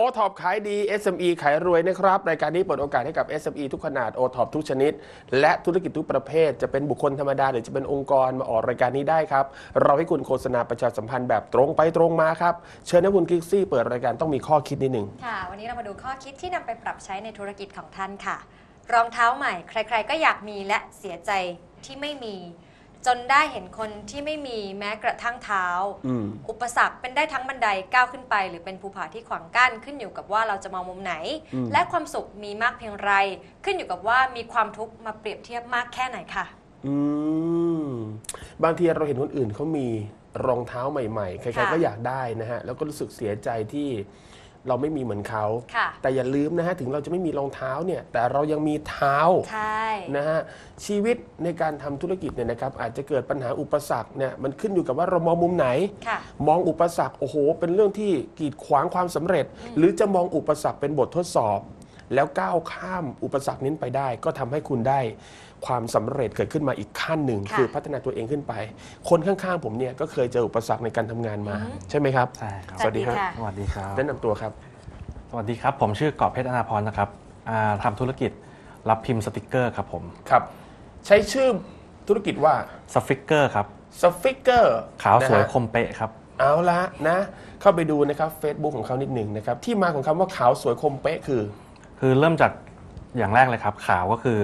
โอท็อปขายดี SME ขายรวยนะครับ รายการนี้เปิดโอกาสให้กับ SME ทุกขนาดโอท็อปทุกชนิด และธุรกิจทุกประเภท จะเป็นบุคคลธรรมดา หรือจะเป็นองค์กรมาออกรายการนี้ได้ครับ เราให้คุณโฆษณาประชาสัมพันธ์แบบตรงไปตรงมาครับ เชิญให้คุณกิกซี่เปิดรายการต้องมีข้อคิดนิดหนึ่งค่ะ วันนี้เรามาดูข้อคิดที่นำไปปรับใช้ในธุรกิจของท่านค่ะ รองเท้าใหม่ ใคร ๆ ก็อยากมีและเสียใจที่ไม่มี จนได้เห็นคนที่ไม่มีแม้กระทั่งเท้า อืม อุปสรรคเป็นได้ทั้งบันไดก้าวขึ้นไป หรือเป็นภูผาที่ขวางกั้นขึ้นอยู่กับว่าเราจะมองมุมไหน อืม และความสุขมีมากเพียงไร ขึ้นอยู่กับว่ามีความทุกข์มาเปรียบเทียบมากแค่ไหนค่ะ อืม บางทีเราเห็นคนอื่นเขามีรองเท้าใหม่ๆ ใครค่ะ ๆก็อยากได้นะฮะ แล้วก็รู้สึกเสียใจที่ เราไม่มีเหมือนเขา ค่ะ แต่อย่าลืมนะฮะถึงเราจะไม่มีรองเท้าเนี่ยแต่เรายังมีเท้าใช่ นะฮะชีวิตในการทำธุรกิจเนี่ยนะครับอาจจะเกิดปัญหาอุปสรรคเนี่ยมันขึ้นอยู่กับว่าเรามองมุมไหน ค่ะ มองอุปสรรคโอ้โห เป็นเรื่องที่กีดขวางความสำเร็จ หรือจะมองอุปสรรคเป็นบททดสอบ แล้วก้าวข้ามอุปสรรคนี้ไปได้ ก็ทำให้คุณได้ความสำเร็จเกิดขึ้นมาอีกขั้นหนึ่งค่ะคือพัฒนาตัวเองขึ้นไป คนข้างๆผมเนี่ยก็เคยเจออุปสรรคในการทำงานมา ใช่ไหมครับใช่ครับสวัสดีครับค่ะสวัสดีครับแนะนำตัวครับ สวัสดีครับ ผมชื่อกอบเพชรอนาพรนะครับอ่าทำธุรกิจรับพิมพ์สติกเกอร์ครับผมครับ ใช้ชื่อธุรกิจว่าสฟิกเกอร์ครับสฟิกเกอร์ขาวสวยคมเป๊ะครับเอาละนะ เข้าไปดูนะครับ Facebook ของเขานิดหนึ่งนะครับ ที่มาของคำว่าขาวสวยคมเป๊ะคือ คือเริ่มจากอย่างแรกเลยครับ ขาวก็คือ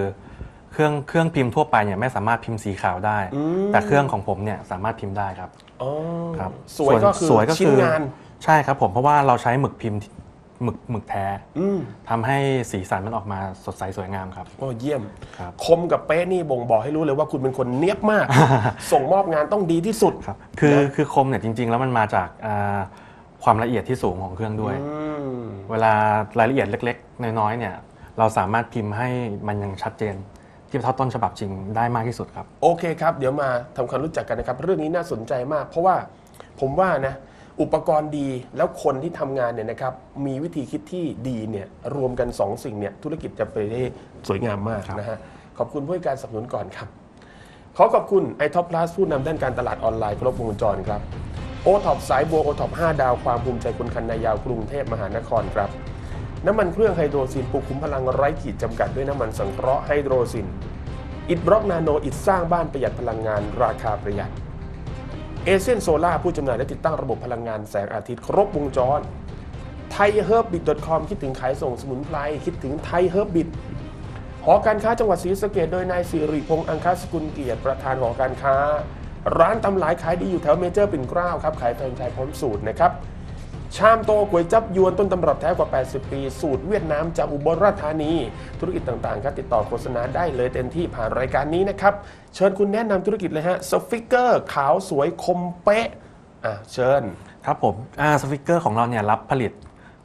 เครื่องเครื่องพิมพ์ทั่วไปเนี่ยไม่สามารถพิมพ์สีขาวได้ อืม แต่เครื่องของผมเนี่ยสามารถพิมพ์ได้ครับ อ๋อครับสวยก็คือสวยก็ชิ้นคืองาน ใช่ครับผมเพราะว่าเราใช้หมึกพิมพ์ที่หมึกหมึกแท้อืมทำให้สีสันมันออกมาสดใสสวยงามครับ โอ้เยี่ยม ครับ คมกับเป๊ะนี่บ่งบอกให้รู้เลยว่าคุณเป็นคนเนียบมาก ส่งมอบงานต้องดีที่สุด ครับคือนะคือคมเนี่ยจริง ๆ แล้วมันมาจากอ่า ความละเอียดที่สูงของเครื่องด้วยอืมเวลารายละเอียดเล็ก ๆ น้อยๆเนี่ยเราสามารถพิมพ์ให้มันยังชัดเจนเทียบเท่าต้นฉบับจริงได้มากที่สุดครับ โอเคครับ เดี๋ยวมาทำความรู้จักกันนะครับ เรื่องนี้น่าสนใจมาก เพราะว่าผมว่านะ อุปกรณ์ดีแล้วคนที่ทำงานเนี่ยนะครับ มีวิธีคิดที่ดีเนี่ยรวมกันสองสิ่งเนี่ยธุรกิจจะไปได้สวยงามมากครับนะฮะ ขอบคุณผู้ให้การสนับสนุนก่อนครับ ขอขอบคุณไอท็อปพลัสผู้นำด้านการตลาดออนไลน์ครบวงจรครับ โอท็อปสายบัวโอท็อป5ดาวความภูมิใจคนคันนายาวกรุงเทพมหานครครับ น้ำมันเครื่องไฮโดรซินปลุกคุ้มพลังไร้ขีดจำกัดด้วยน้ำมันสังเคราะห์ไฮโดรซิน อิฐบล็อกนาโนอิฐสร้างบ้านประหยัดพลังงานราคาประหยัดเอเซนโซล่าผู้จำหน่ายและติดตั้งระบบพลังงานแสงอาทิตย์ครบวงจรไทยเฮิร์บบิทคอมคิดถึงขายส่งสมุนไพรคิดถึงไทยเฮิร์บบิทหอการค้าจังหวัดศรีสะเกดโดยนายสิริพงษ์อังคาสกุลเกียรติประธานหอการค้า ร้านตำหลายขายดีอยู่แถวเมเจอร์ปิ่นเกล้าครับขายแฟรนไชส์พร้อมสูตรนะครับชามโตก๋วยจับยวนต้นตำรับแท้กว่า 80 ปี สูตรเวียดนามจากอุบลราชธานี ธุรกิจต่างๆครับติดต่อโฆษณาได้เลยเต็มที่ผ่านรายการนี้นะครับ เชิญคุณแนะนำธุรกิจเลยฮะสฟิกเกอร์ขาวสวยคมเป๊ะอะเชิญ ครับผมสติกเกอร์ของเราเนี่ยรับผลิต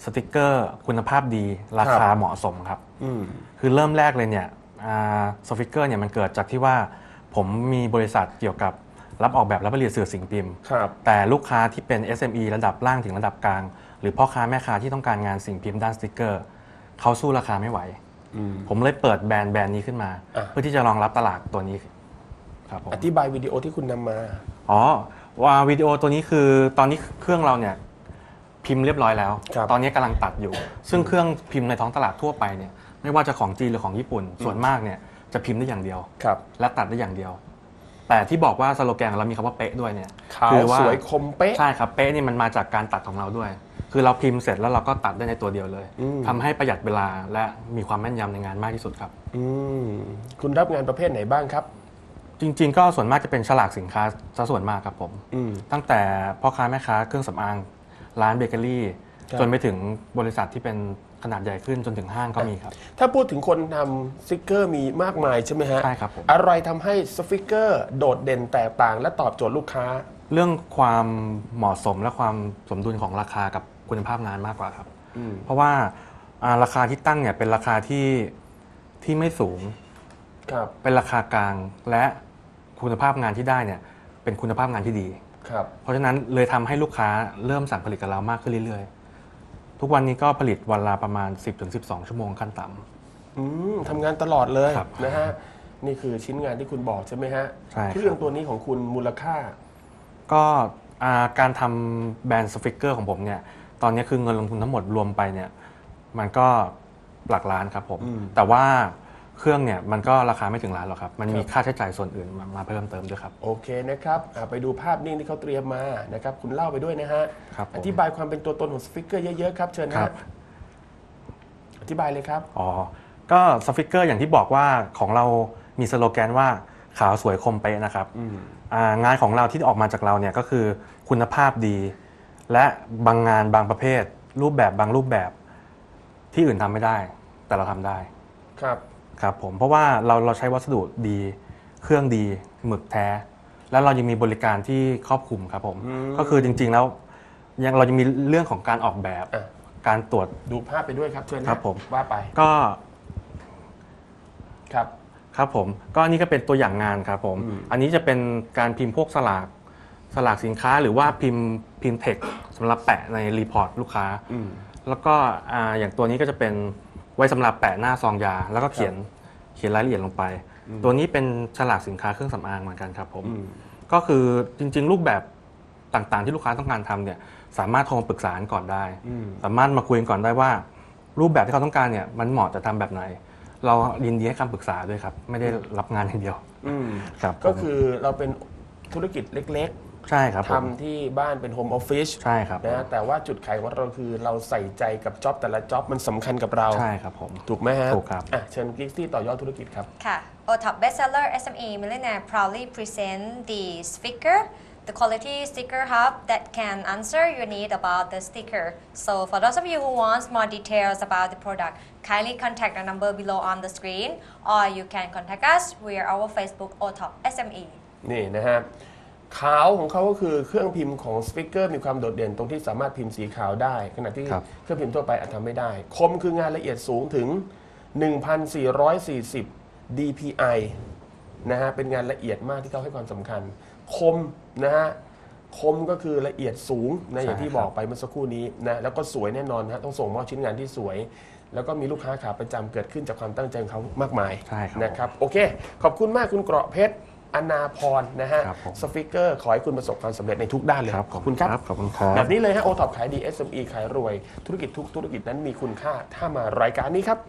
สติกเกอร์คุณภาพดีราคาเหมาะสมครับ อืมคือเริ่มแรกเลยเนี่ยสติกเกอร์เนี่ยมันเกิดจากที่ว่าผมมีบริษัทเกี่ยวกับ รับออกแบบและผลิตสื่อสิ่งพิมพ์ครับแต่ลูกค้าที่เป็น SME ระดับล่างถึงระดับกลาง หรือพ่อค้าแม่ค้าที่ต้องการงานสิ่งพิมพ์ด้านสติกเกอร์เขาสู้ราคาไม่ไหวอืมผมเลยเปิดแบรนด์แบรนด์นี้ขึ้นมาอะเพื่อที่จะรองรับตลาดตัวนี้ครับผมอธิบายวิดีโอที่คุณนำมา อ๋อว่าวิดีโอตัวนี้คือตอนนี้เครื่องเราเนี่ยพิมพ์เรียบร้อยแล้วครับตอนนี้กำลังตัดอยู่ ซึ่งเครื่องพิมพ์ในท้องตลาดทั่วไปเนี่ยไม่ว่าจะของจีนหรือของญี่ปุ่น ส่วนมากเนี่ยจะพิมพ์ได้อย่างเดียวครับและตัดได้อย่างเดียว แต่ที่บอกว่าสโลแกนของเรามีคำว่าเป๊ะด้วยเนี่ยขาวคืว่าสวยคมเป๊ะ ใช่ครับเป๊ะนี่มันมาจากการตัดของเราด้วย คือเราพิมพ์เสร็จแล้วเราก็ตัดได้ในตัวเดียวเลยอืมทำให้ประหยัดเวลาและมีความแม่นยำในงานมากที่สุดครับอืมคุณรับงานประเภทไหนบ้างครับ จริง ๆ ก็ส่วนมากจะเป็นฉลากสินค้าซะส่วนมากครับผมอืมตั้งแต่พ่อค้าแม่ค้าเครื่องสำอางร้านเบเกอรี่ครับจนไปถึงบริษัทที่เป็น ขนาดใหญ่ขึ้นจนถึงห้างก็มีครับ ถ้าพูดถึงคนทำสติกเกอร์มีมากมายใช่ไหมฮะใช่ครับผม อะไรทำให้สติกเกอร์โดดเด่นแตกต่าง และตอบโจทย์ลูกค้า เรื่องความเหมาะสมและความสมดุลของราคากับคุณภาพงานมากกว่าครับอืมเพราะว่าอ่าราคาที่ตั้งเนี่ยเป็นราคาที่ที่ไม่สูง ครับ เป็นราคากลางและคุณภาพงานที่ได้เนี่ยเป็นคุณภาพงานที่ดี ครับ เพราะฉะนั้นเลยทำให้ลูกค้าเริ่มสั่งผลิตกับเรามากขึ้นเรื่อยๆ ทุกวันนี้ก็ผลิตวันละประมาณ 10-12 ชั่วโมงขั้นต่ำอืมทำงานตลอดเลยครับนะฮะนี่คือชิ้นงานที่คุณบอกใช่ไหมฮะใช่ครับเครื่องตัวนี้ของคุณมูลค่า ก็อ่าการทำแบรนด์สฟิกเกอร์ของผมเนี่ย ตอนนี้คือเงินลงทุนทั้งหมดรวมไปเนี่ย มันก็หลักล้านครับผม อืม แต่ว่า เครื่องเนี่ยมันก็ราคาไม่ถึงล้านหรอกครับ มันมีครับค่าใช้จ่ายส่วนอื่นมามาเพิ่มเติมด้วยครับ โอเคนะครับอะไปดูภาพนิ่งที่เขาเตรียมมานะครับคุณเล่าไปด้วยนะฮะครับผม อธิบายความเป็นตัวตนของสฟิกเกอร์เยอะๆครับเชิญครันะบอธิบายเลยครับ อ๋อ ก็สฟิกเกอร์อย่างที่บอกว่าของเรามีสโลแกนว่าขาวสวยคมเป๊ะนะครับอืมอ่างานของเราที่ออกมาจากเราเนี่ยก็คือคุณภาพดี และบางงานบางประเภท รูปแบบบางรูปแบบที่อื่นทำไม่ได้ แต่เราทำได้ ครับ ครับผมเพราะว่าเราเราใช้วัสดุดี เครื่องดีหมึกแท้ แล้วเรายังมีบริการที่ครอบคลุมครับผมอืมก็คือจริง ๆแล้วยังเราจะมีเรื่องของการออกแบบ อะ การตรวจ ดูภาพไปด้วยครับเชิญนะครับผม ว่าไปก็ครับ ครับผม ก็อันนี้ก็เป็นตัวอย่างงานครับผม อืม อันนี้จะเป็นการพิมพ์พวกสลากสลากสินค้าหรือว่าพิมพ์พิมพ์เทคสำหรับแปะในรีพอร์ตลูกค้า อืม แล้วก็อ่าอย่างตัวนี้ก็จะเป็น ไว้สำหรับแปะหน้าซองยา แล้วก็เขียนเขียนรายละเอียดลงไปอืมตัวนี้เป็นฉลากสินค้าเครื่องสำอางเหมือนกันครับผมอืมก็คือจริง ๆ รูปแบบต่างๆ ที่ลูกค้าต้องการทำเนี่ยสามารถโทรมาปรึกษากันก่อนได้อืมสามารถมาคุยกันก่อนได้ว่า รูปแบบที่เขาต้องการเนี่ยมันเหมาะจะทำแบบไหน เรายินดีให้คำปรึกษาด้วยครับ ไม่ได้รับงานอย่างเดียวอืมครับก็ผมคือเราเป็นธุรกิจเล็ก ใช่ครับๆผม ทำที่บ้านเป็นโฮมออฟฟิศใช่ครับ นะแต่ว่าจุดขายของเราคือเราใส่ใจกับจ็อบแต่ละจ็อบมันสำคัญกับเรา ใช่ครับผม ถูกไหมฮะถูกครับ อะเชิญกิ๊กซี่ต่อยอดธุรกิจครับ ค่ะ OTOP Bestseller SME Millionaire proudly present the sticker the quality sticker hub that can answer your need about the sticker so for those of you who wants more details about the product kindly contact the number below on the screen or you can contact us via our Facebook OTOP SME นี่นะฮะ ขาวของเขาก็คือเครื่องพิมพ์ของสปีกเกอร์มีความโดดเด่นตรงที่สามารถพิมพ์สีขาวได้ ขณะที่ครับ เครื่องพิมพ์ทั่วไปอาจทำไม่ได้ คมคืองานละเอียดสูงถึง 1,440 dpi นะฮะเป็นงานละเอียดมากที่เขาให้ความสำคัญ คมนะฮะคมก็คือละเอียดสูงนะอย่างที่บอกไปเมื่อสักครู่นี้นะแล้วก็สวยแน่นอนฮะต้องส่งมอบชิ้นงานที่สวย แล้วก็มีลูกค้าขาประจำเกิดขึ้นจากความตั้งใจของเขามากมายใช่ครับ นะครับโอเค ขอบคุณมากคุณเกราะเพชร อนาพรนะฮะครับผม สฟิกเกอร์ขอให้คุณประสบความสำเร็จในทุกด้านเลยครับขอบคุณครับ ขอบคุณครับ แบบนี้เลยฮะโอท็อปขายดี SME ขายรวย ธุรกิจทุกธุรกิจนั้นมีคุณค่า ถ้ามารายการนี้ครับ